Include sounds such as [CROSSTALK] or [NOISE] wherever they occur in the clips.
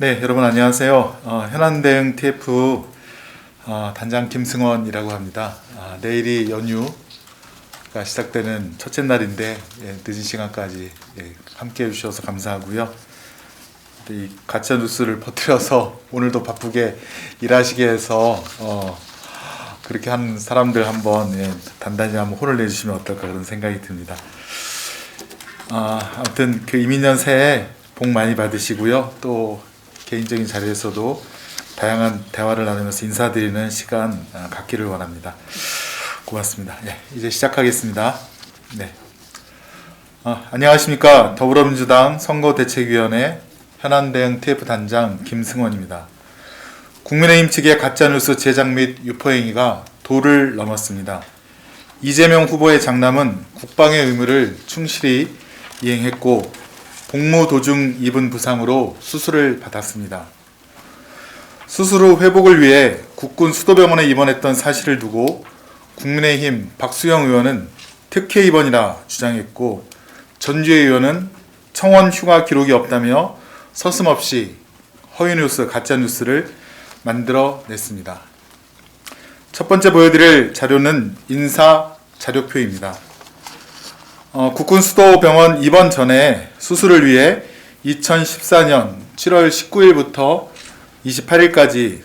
네, 여러분 안녕하세요. 어, 현안대응 TF 어, 단장 김승원이라고 합니다. 아, 내일이 연휴가 시작되는 첫째 날인데 예, 늦은 시간까지 예, 함께해 주셔서 감사하고요. 또이 가짜 뉴스를 퍼뜨려서 [LAUGHS] 오늘도 바쁘게 일하시게 해서 어, 그렇게 한 사람들 한번 예, 단단히 한번 혼을 내주시면 어떨까 그런 생각이 듭니다. 아, 아무튼 그 이민년 새해 복 많이 받으시고요. 또 개인적인 자리에서도 다양한 대화를 나누면서 인사드리는 시간 아, 갖기를 원합니다. 고맙습니다. 예, 이제 시작하겠습니다. 네. 아, 안녕하십니까. 더불어민주당 선거대책위원회 현안대응 TF 단장 김승원입니다. 국민의힘 측의 가짜뉴스 제작 및 유포 행위가 도를 넘었습니다. 이재명 후보의 장남은 국방의 의무를 충실히 이행했고 복무 도중 입은 부상으로 수술을 받았습니다. 수술 후 회복을 위해 국군 수도병원에 입원했던 사실을 두고 국민의힘 박수영 의원은 특혜 입원이라 주장했고 전주의 의원은 청원 휴가 기록이 없다며 서슴없이 허위뉴스, 가짜뉴스를 만들어냈습니다. 첫 번째 보여드릴 자료는 인사 자료표입니다. 어, 국군 수도병원 입원 전에 수술을 위해 2014년 7월 19일부터 28일까지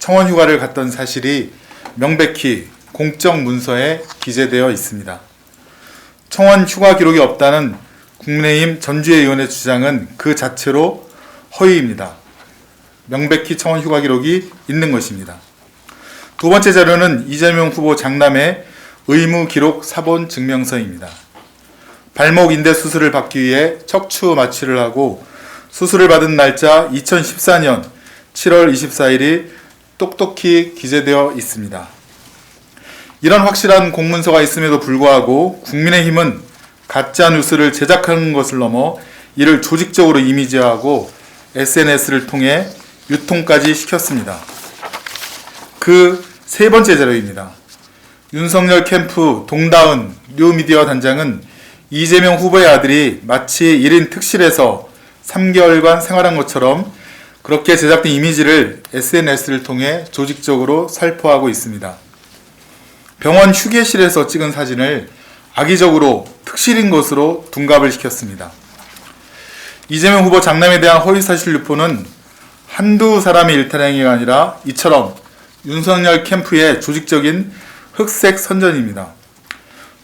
청원 휴가를 갔던 사실이 명백히 공적 문서에 기재되어 있습니다. 청원 휴가 기록이 없다는 국민의힘 전주의 의원의 주장은 그 자체로 허위입니다. 명백히 청원 휴가 기록이 있는 것입니다. 두 번째 자료는 이재명 후보 장남의 의무 기록 사본 증명서입니다. 발목 인대 수술을 받기 위해 척추 마취를 하고 수술을 받은 날짜 2014년 7월 24일이 똑똑히 기재되어 있습니다. 이런 확실한 공문서가 있음에도 불구하고 국민의힘은 가짜 뉴스를 제작하는 것을 넘어 이를 조직적으로 이미지화하고 SNS를 통해 유통까지 시켰습니다. 그 세 번째 자료입니다. 윤석열 캠프 동다은 뉴미디어 단장은 이재명 후보의 아들이 마치 1인 특실에서 3개월간 생활한 것처럼 그렇게 제작된 이미지를 SNS를 통해 조직적으로 살포하고 있습니다. 병원 휴게실에서 찍은 사진을 악의적으로 특실인 것으로 둔갑을 시켰습니다. 이재명 후보 장남에 대한 허위사실 유포는 한두 사람의 일탈행위가 아니라 이처럼 윤석열 캠프의 조직적인 흑색 선전입니다.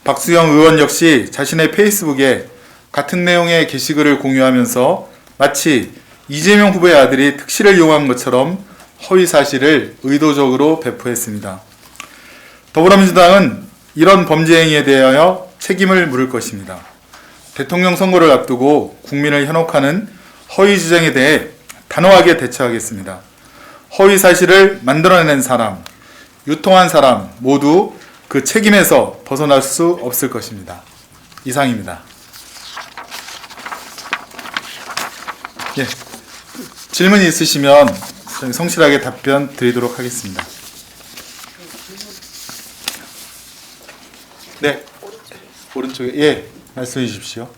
박수영 의원 역시 자신의 페이스북에 같은 내용의 게시글을 공유하면서 마치 이재명 후보의 아들이 특실을 이용한 것처럼 허위 사실을 의도적으로 배포했습니다. 더불어민주당은 이런 범죄 행위에 대하여 책임을 물을 것입니다. 대통령 선거를 앞두고 국민을 현혹하는 허위 주장에 대해 단호하게 대처하겠습니다. 허위 사실을 만들어낸 사람, 유통한 사람 모두 그 책임에서 벗어날 수 없을 것입니다. 이상입니다. 예, 질문이 있으시면 성실하게 답변 드리도록 하겠습니다. 네, 오른쪽에 예 말씀해 주십시오.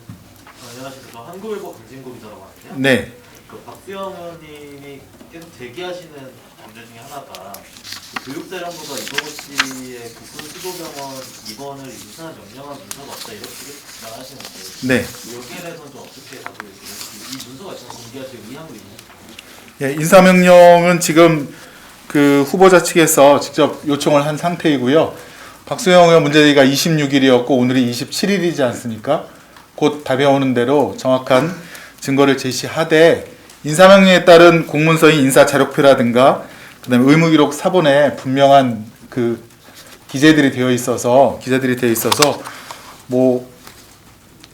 안녕하십니까. 저 한국일보 강진구 기자라고 하는데요. 네, 그 박수영 의원님이 계속 제기하시는 문제 중에 하나가 그 교육자령부가 이동호 씨의 국군 수도병원 입원을 유사한 명령한 문서가 없다 이렇게 주장하시는데 네. 여기에 대해서는 좀 어떻게 계세요? 이 문서가 있으면 공개하실 의향도 있나요? 예, 인사명령은 지금 그 후보자 측에서 직접 요청을 한 상태이고요. 박수영 의원 문제제기가 26일이었고 오늘이 27일이지 않습니까? 곧 답이 오는 대로 정확한 증거를 제시하되 인사명령에 따른 공문서인 인사 자료표라든가 그다음에 의무기록 사본에 분명한 그 기재들이 되어 있어서 기재들이 되어 있어서 뭐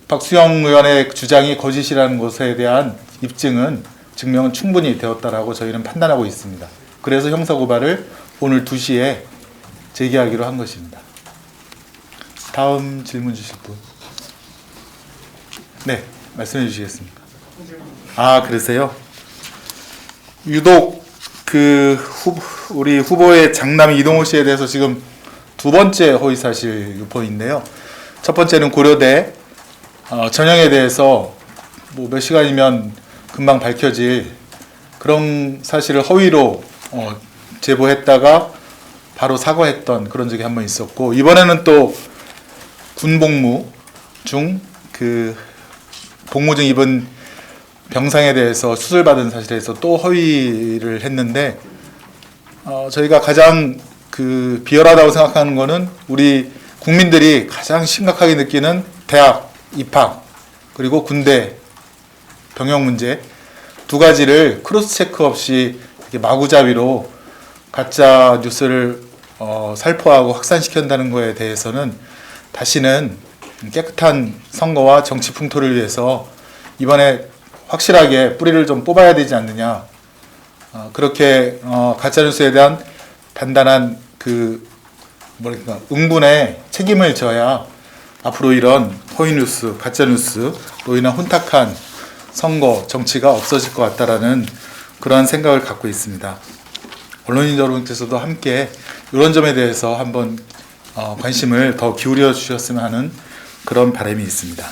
박수영 의원의 주장이 거짓이라는 것에 대한 입증은 증명은 충분히 되었다라고 저희는 판단하고 있습니다. 그래서 형사 고발을 오늘 2시에 제기하기로 한 것입니다. 다음 질문 주실 분. 네, 말씀해 주시겠습니까? 아, 그러세요? 유독 그 후, 우리 후보의 장남 이동호 씨에 대해서 지금 두 번째 허위 사실 유포인데요. 첫 번째는 고려대 어, 전형에 대해서 뭐 몇 시간이면 금방 밝혀질 그런 사실을 허위로 어, 제보했다가 바로 사과했던 그런 적이 한 번 있었고 이번에는 또 군복무 중 그 복무 중 입은 병상에 대해서 수술받은 사실에 대해서 또 허위를 했는데 어, 저희가 가장 그 비열하다고 생각하는 거는 우리 국민들이 가장 심각하게 느끼는 대학 입학 그리고 군대 병역 문제 두 가지를 크로스 체크 없이 마구잡이로 가짜 뉴스를 어, 살포하고 확산시킨다는 거에 대해서는 다시는 깨끗한 선거와 정치 풍토를 위해서 이번에 확실하게 뿌리를 좀 뽑아야 되지 않느냐 어, 그렇게 어, 가짜 뉴스에 대한 단단한 그 뭐랄까 응분에 책임을 져야 앞으로 이런 허위 뉴스, 가짜 뉴스로 인한 혼탁한 선거 정치가 없어질 것 같다라는 그러한 생각을 갖고 있습니다. 언론인 여러분께서도 함께 이런 점에 대해서 한번 어, 관심을 더 기울여 주셨으면 하는 그런 바람이 있습니다.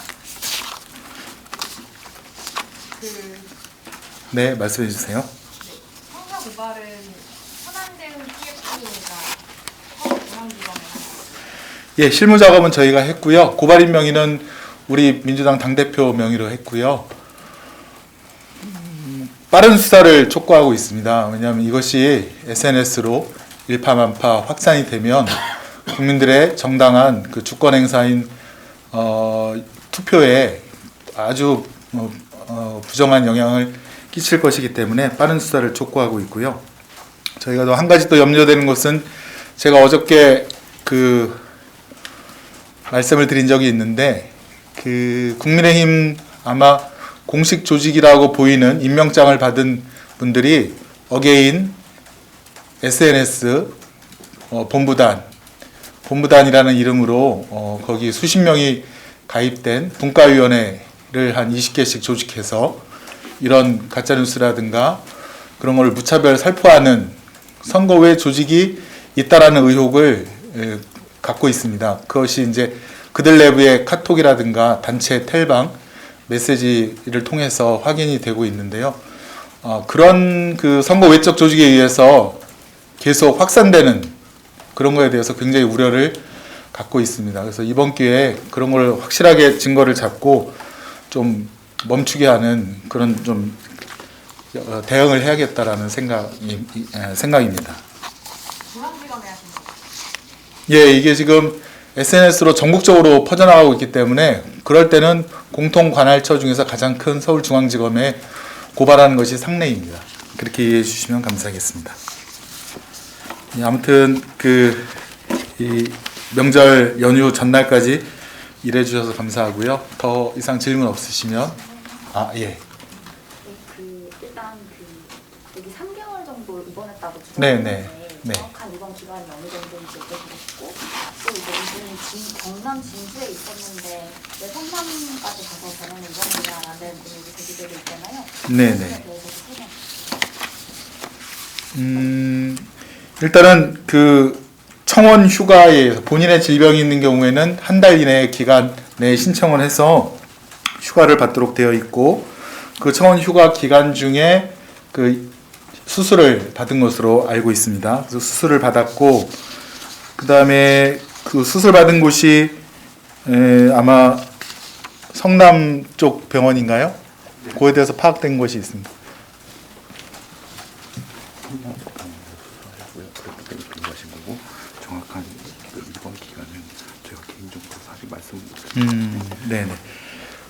그 네, 말씀해 주세요. 형사 고발은 TF가 서울중앙지검에 예, 실무 작업은 저희가 했고요. 고발인 명의는 우리 민주당 당대표 명의로 했고요. 음, 빠른 수사를 촉구하고 있습니다. 왜냐하면 이것이 SNS로 일파만파 확산이 되면 국민들의 정당한 그 주권 행사인 어, 투표에 아주 어, 어, 부정한 영향을 끼칠 것이기 때문에 빠른 수사를 촉구하고 있고요. 저희가 또 한 가지 또 염려되는 것은 제가 어저께 그 말씀을 드린 적이 있는데 그 국민의힘 아마 공식 조직이라고 보이는 임명장을 받은 분들이 어게인 SNS 어, 본부단 본부단이라는 이름으로 어, 거기 수십 명이 가입된 분과위원회를 한 20개씩 조직해서 이런 가짜 뉴스라든가 그런 걸 무차별 살포하는 선거 외 조직이 있다라는 의혹을 에, 갖고 있습니다. 그것이 이제 그들 내부의 카톡이라든가 단체 텔방 메시지를 통해서 확인이 되고 있는데요. 어, 그런 그 선거 외적 조직에 의해서 계속 확산되는 그런 거에 대해서 굉장히 우려를 갖고 있습니다. 그래서 이번 기회에 그런 걸 확실하게 증거를 잡고 좀 멈추게 하는 그런 좀 어, 대응을 해야겠다라는 생각이 에, 생각입니다. 예, 이게 지금 SNS로 전국적으로 퍼져나가고 있기 때문에 그럴 때는 공통 관할처 중에서 가장 큰 서울중앙지검에 고발하는 것이 상례입니다. 그렇게 이해해 주시면 감사하겠습니다. 예, 아무튼 그이 명절 연휴 전날까지 일해 주셔서 감사하고요. 더 이상 질문 없으시면 아 예. 그 일단 그 여기 3개월 정도 입원했다고 네, 주셨는데 네, 네. 정확한 입원 기간이 어느 정도인지 여쭤보고 싶고 또 이제 이분이 진, 경남 진주에 있었는데 왜 성남까지 가서 병원에 입원했냐라는 의혹이 제기되고 있잖아요. 네, 그 부분에 네. 대해서 설명 음, 일단은 그 청원 휴가에 의해서 본인의 질병이 있는 경우에는 한 달 이내 기간 내에 신청을 해서 휴가를 받도록 되어 있고 그 청원 휴가 기간 중에 그 수술을 받은 것으로 알고 있습니다. 그래서 수술을 받았고 그 다음에 그 수술 받은 곳이 에, 아마 성남 쪽 병원인가요? 그에 대해서 파악된 것이 있습니다. 그 입원 기간은 제가 개인적으로 사실 말씀 음, 네네.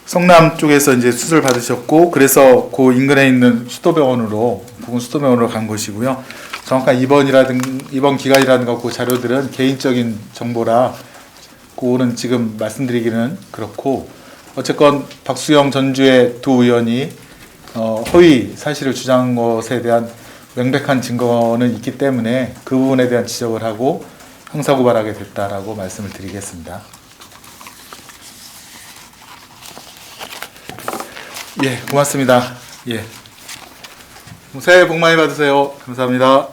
성남 쪽에서 이제 수술 받으셨고 그래서 그 인근에 있는 수도병원으로 부근 수도병원으로 간 것이고요. 정확한 입원이라든 입원 기간이라든가 그 자료들은 개인적인 정보라 그거는 지금 말씀드리기는 그렇고 어쨌건 박수영 전주의 두 의원이 어, 허위 사실을 주장한 것에 대한 명백한 증거는 있기 때문에 그 부분에 대한 지적을 하고 형사고발하게 됐다라고 말씀을 드리겠습니다. 예, 고맙습니다. 예. 새해 복 많이 받으세요. 감사합니다.